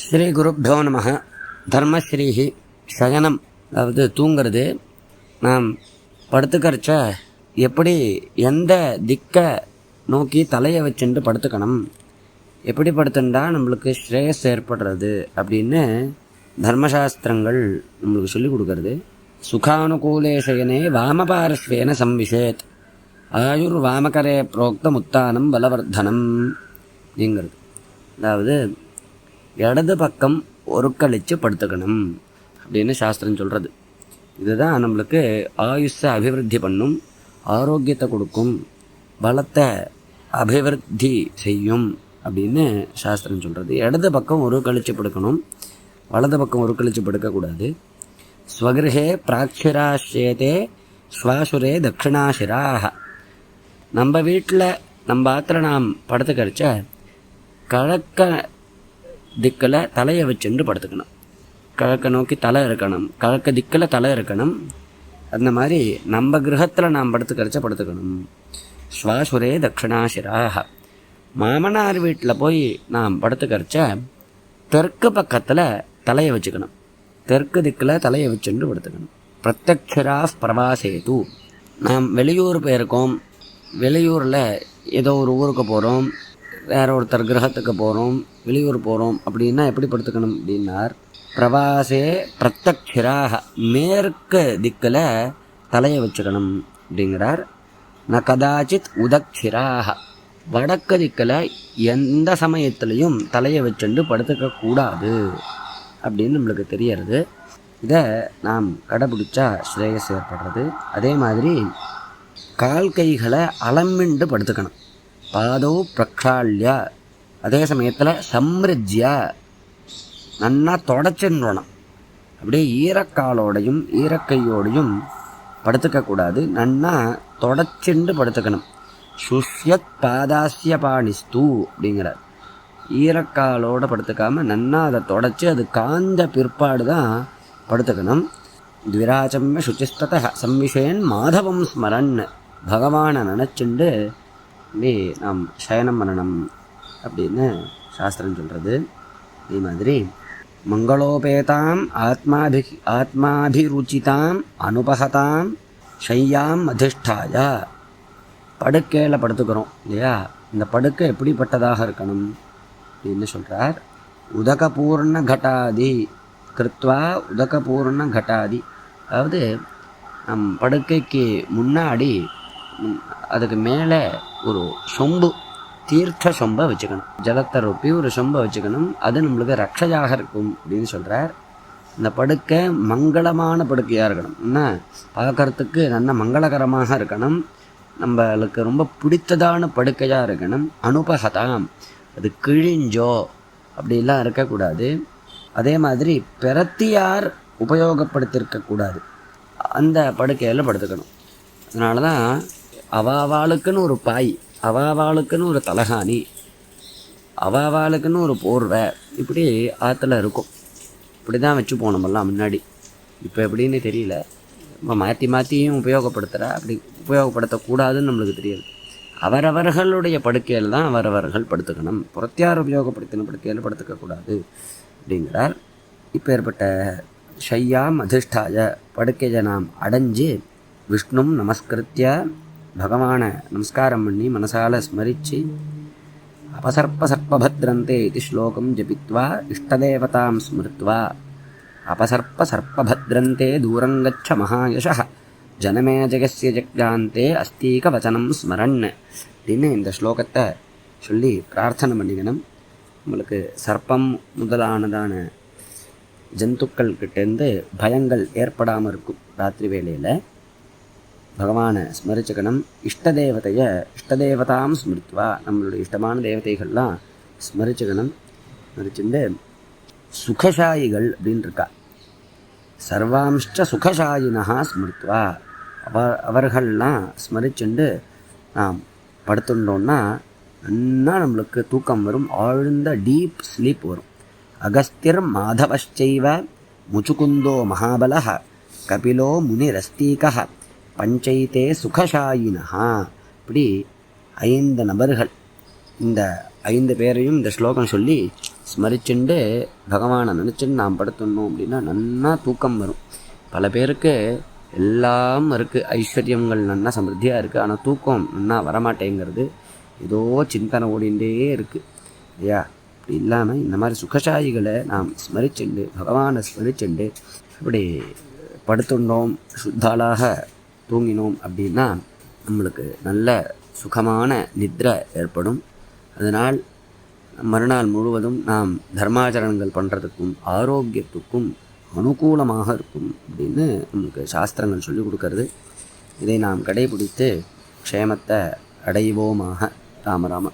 ஸ்ரீ குருப்போ நம தர்மஸ்ரீஹி சயனம் அதாவது தூங்கிறது. நாம் படுத்துக்கரைச்ச எப்படி எந்த திக்கை நோக்கி தலையை வச்சுட்டு படுத்துக்கணும். எப்படி படுத்துண்டா நம்மளுக்கு ஸ்ரேயஸ் ஏற்படுறது அப்படின்னு தர்மசாஸ்திரங்கள் நம்மளுக்கு சொல்லிக் கொடுக்கறது. சுகானுகூலே சயனே வாமபாரஸ்வேன சம்விஷேத். ஆயுர் வாமகரே புரோக்த முத்தானம் பலவர்தனம். அப்படிங்கிறது. அதாவது இடது பக்கம் ஒருக்களிச்சு படுத்துக்கணும் அப்படின்னு சாஸ்திரம் சொல்கிறது இதுதான் நம்மளுக்கு ஆயுஷை அபிவிருத்தி பண்ணும் ஆரோக்கியத்தை கொடுக்கும் பலத்தை அபிவிருத்தி செய்யும் அப்படின்னு சாஸ்திரம் சொல்கிறது இடது பக்கம் ஒரு கழிச்சு படுக்கணும் வலது பக்கம் ஒரு கழிச்சு படுக்கக்கூடாது ஸ்வகிருஹே பிராக்ஷிராஷ்யேதே ஸ்வாசுரே தட்சிணாசிராக நம்ம வீட்டில் நம்ம ஆத்துல நாம் படுத்து கழக்க திக்கில் தலையை வச்சுட்டு படுத்துக்கணும். கிழக்க நோக்கி தலை இருக்கணும். கிழக்க திக்கில் தலை இருக்கணும். அந்த மாதிரி நம்ம கிரகத்தில் நாம் படுத்து கழிச்ச படுத்துக்கணும். ஸ்வாசுரே தட்சிணாசிராக மாமனார் வீட்டில் போய் நாம் படுத்து கழிச்ச தெற்கு பக்கத்தில் தலையை வச்சுக்கணும். தெற்கு திக்கில் தலையை வச்சுட்டு படுத்துக்கணும். பிரத்யக்ஷரா பிரவாசேது. நாம் வெளியூர் போயிருக்கோம். வெளியூரில் ஏதோ ஒரு ஊருக்கு போகிறோம் வேற ஒருத்தர் கிரகத்துக்கு போகிறோம் வெளியூர் போகிறோம் அப்படின்னா எப்படி படுத்துக்கணும் அப்படின்னார் பிரவாசே பிரத்யக்ஷராக மேற்கு திக்கில் தலையை வச்சுக்கணும் அப்படிங்கிறார். ந கதாச்சித் உதக்ஷிராக வடக்கு திக்கில் எந்த சமயத்துலேயும் தலையை வச்சுண்டு படுத்துக்கக்கூடாது அப்படின்னு நம்மளுக்கு தெரியறது. இதை நாம் கடைபிடிச்சா ஸ்ரேயஸ் ஏற்படுறது. அதே மாதிரி கால் கைகளை அலம்பிண்டு படுத்துக்கணும். பாதோ பிரக்ஷால்ய. அதே சமயத்தில் சம்ரிஜ்ய. நன்னா தொடச்சிடணும் அப்படியே ஈரக்காலோடையும் ஈரக்கையோடையும் படுத்துக்கக்கூடாது நன்னா தொடச்சிண்டு படுத்துக்கணும். சுஷ்யத் பாதாசிய பாணிஸ்து அப்படிங்கிறார். ஈரக்காலோடு படுத்துக்காம நன்னா அதை தொடச்சி அது காஞ்ச பிற்பாடு தான் படுத்துக்கணும். துவிராச்சம்ய சுச்சிஸ்தத சம்விஷயன் மாதவம் ஸ்மரன். பகவானை நினச்சிண்டு இப்படி நாம் சயனம் பண்ணணும் அப்படின்னு சாஸ்திரம் சொல்கிறது இதே மாதிரி மங்களோபேதாம் ஆத்மாபி ஆத்மாபிருச்சிதாம் அனுபகதாம் ஷையாம் அதிஷ்டாய. படுக்கையில் படுத்துக்கிறோம் இல்லையா? இந்த படுக்கை எப்படிப்பட்டதாக இருக்கணும் அப்படின்னு சொல்கிறார் உதகபூர்ண கட்டாதி கிருத்வா உதகபூர்ண கட்டாதி. அதாவது நம் படுக்கைக்கு முன்னாடி அதுக்கு மேலே ஒரு சொம்பு தீர்த்த சொம்பை வச்சுக்கணும். ஜலத்தை ரொப்பி ஒரு சொம்பை வச்சுக்கணும். அது நம்மளுக்கு ரக்ஷையாக இருக்கும் அப்படின்னு சொல்கிறார் இந்த படுக்கை மங்களமான படுக்கையாக இருக்கணும். என்ன? பார்க்கறதுக்கு நல்ல மங்களகரமாக இருக்கணும். நம்மளுக்கு ரொம்ப பிடித்ததான படுக்கையாக இருக்கணும். அனுபகதாம். அது கிழிஞ்சோ அப்படிலாம் இருக்கக்கூடாது. அதே மாதிரி பிரத்தியார் உபயோகப்படுத்தியிருக்கக்கூடாது அந்த படுக்கையில் படுத்துக்கணும். அதனால தான் அவாவாளுக்குன்னு ஒரு பாய் அவாவாளுக்குன்னு ஒரு தலகாணி அவாவாளுக்குன்னு ஒரு போர்வை இப்படி ஆற்றுல இருக்கும். இப்படி தான் வச்சு போனோமெல்லாம் முன்னாடி. இப்போ எப்படின்னு தெரியல. நம்ம மாற்றி மாற்றியும் உபயோகப்படுத்துகிற அப்படி உபயோகப்படுத்தக்கூடாதுன்னு நம்மளுக்கு தெரியாது. அவரவர்களுடைய படுக்கையில் தான் அவரவர்கள் படுத்துக்கணும். புறத்தியார் உபயோகப்படுத்தின படுக்கையில் படுத்துக்கக்கூடாது அப்படிங்கிறார். இப்போ ஏற்பட்ட ஷையாம் அதிஷ்டாய படுக்கையை நாம் அடைஞ்சு விஷ்ணும் நமஸ்கிருத்திய பகவானை நமஸ்காரம் பண்ணி மனசால ஸ்மரித்து அபசர்ப்ப சர்ப்பபத்ரந்தே இது ஸ்லோகம் ஜபித்வா இஷ்டதேவதாம் ஸ்மிருத்வா அபசர்ப்ப சர்ப்பபத்ரந்தே தூரங்கச்ச மகாயஷ ஜனமே ஜெகஸ்ய ஜக்ஜாந்தே அஸ்தீக வச்சனம் ஸ்மரன் அப்படின்னு இந்த ஸ்லோகத்தை சொல்லி பிரார்த்தனை பண்ணிக்கணும். உங்களுக்கு சர்ப்பம் முதலானதான ஜந்துக்கள் கிட்டேருந்து பயங்கள் ஏற்படாமல் இருக்கும் ராத்திரி வேளையில். பகவானை ஸ்மரிச்சுக்கணும் இஷ்ட தேவதைய இஷ்ட ஸ்மிருத்வா. நம்மளுடைய இஷ்டமான தேவதைகள்லாம் ஸ்மரிச்சுக்கணும் ஸ்மரிச்சுண்டு சுகசாயிகள் அப்படின்னு இருக்கா சர்வாம்ஷ்ட சுகசாயினஹா ஸ்மிருத்வா. அவ அவர்கள்லாம் ஸ்மரிச்சுண்டு நாம் படுத்துட்டோம்னா நன்னா நம்மளுக்கு தூக்கம் வரும் ஆழ்ந்த டீப் ஸ்லீப் வரும். அகஸ்திர் மாதவச்சைவ முச்சுகுந்தோ மகாபலः கபிலோ முனிரஸ்தீகா பஞ்சைத்தே சுகசாயினஹா. இப்படி ஐந்து நபர்கள் இந்த ஐந்து பேரையும் இந்த ஸ்லோகம் சொல்லி ஸ்மரிச்சுண்டு பகவானை நினச்சின்னு நாம் படுத்தணும் அப்படின்னா நன்னா தூக்கம் வரும். பல பேருக்கு எல்லாம் இருக்குது ஐஸ்வர்யங்கள் நல்லா சமிருத்தியாக இருக்குது ஆனால் தூக்கம் நல்லா வரமாட்டேங்கிறது ஏதோ சிந்தனை ஓடிண்டே இருக்குது இல்லையா? அப்படி இல்லாமல் இந்த மாதிரி சுகசாயிகளை நாம் ஸ்மரிச்சுண்டு பகவானை ஸ்மரிச்சுண்டு இப்படி படுத்துண்டோம். சுத்தாளாக தூங்கினோம் அப்படின்னா நம்மளுக்கு நல்ல சுகமான நித்ரை ஏற்படும். அதனால் மறுநாள் முழுவதும் நாம் தர்மாச்சரணங்கள் பண்ணுறதுக்கும் ஆரோக்கியத்துக்கும் அனுகூலமாக இருக்கும் அப்படின்னு நமக்கு சாஸ்திரங்கள் சொல்லிக் கொடுக்கறது. இதை நாம் கடைபிடித்து க்ஷேமத்தை அடைவோமாக. ராமராம